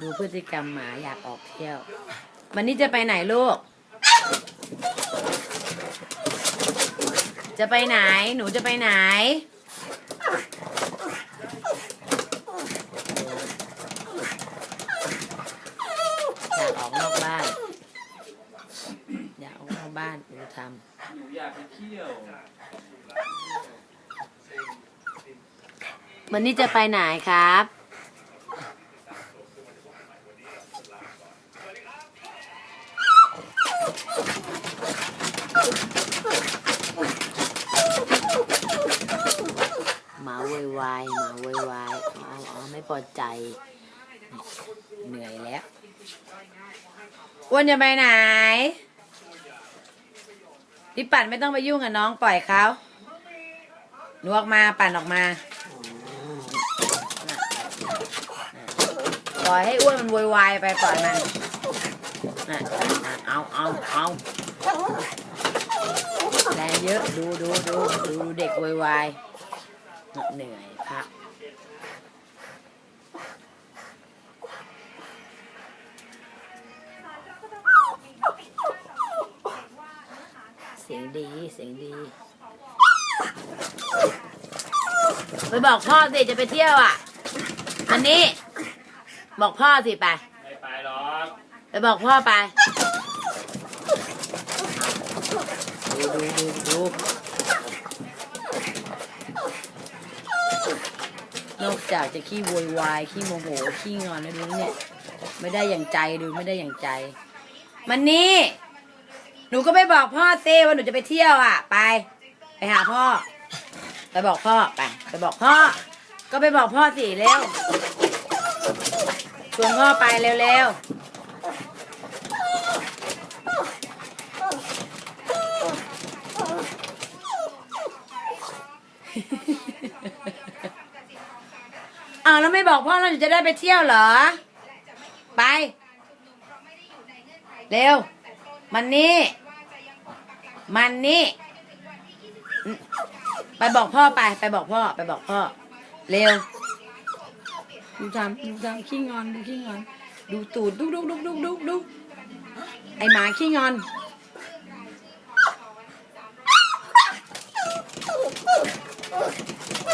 ดูพฤติกรรมหมาอยากออกเที่ยว วันนี้จะไปไหนลูก จะไปไหน หนูจะไปไหน อยากออกนอกบ้าน อยากออกนอกบ้านหนูทหนูอยากไปเที่ยวำวันนี้จะไปไหนครับ หมาโวยวายหมาโวยวายอ๋ออ๋อไม่พอใจ เหนื่อยแล้วอ้วนจะไปไหนพี่ปั่นไม่ต้องไปยุ่งกับน้องปล่อยเขาหนูออกมาปั่นออกมาปล่อยให้อ้วนมันโวยวายไปปล่อยมัน น่ะเอาเอาเอาแรงเยอะดูดูดูดูเด็กโวยวายเหนื่อยพักเสียงดีเสียงดี ไปบอกพ่อสิจะไปเที่ยวอะ อันนี้ บอกพ่อสิไป ไปบอกพ่อไป ดูดูดูดูนอกจากจะขี้โวยวายขี้โมโหขี้งอนแล้วดูเนี่ย ไม่ได้อย่างใจดูไม่ได้อย่างใจ มันนี่ หนูก็ไปบอกพ่อเซว่าหนูจะไปเที่ยวอะ ไป ไปหาพ่อ ไปบอกพ่อไป ไปบอกพ่อ ก็ไปบอกพ่อสิเร็วชวนพ่อไปเร็วๆ อ้าวแล้วไม่บอกพ่อแล้วหนูจะได้ไปเที่ยวเหรอ ไป เร็ว มันนี่ มันนี่ ไปบอกพ่อไป ไปบอกพ่อ ไปบอกพ่อ เร็ว ดูทำดูทำขี้งอน ดูขี้งอน ดูตูดดุกดุกดุกดุกดุกดุกไอหมาขี้งอน เ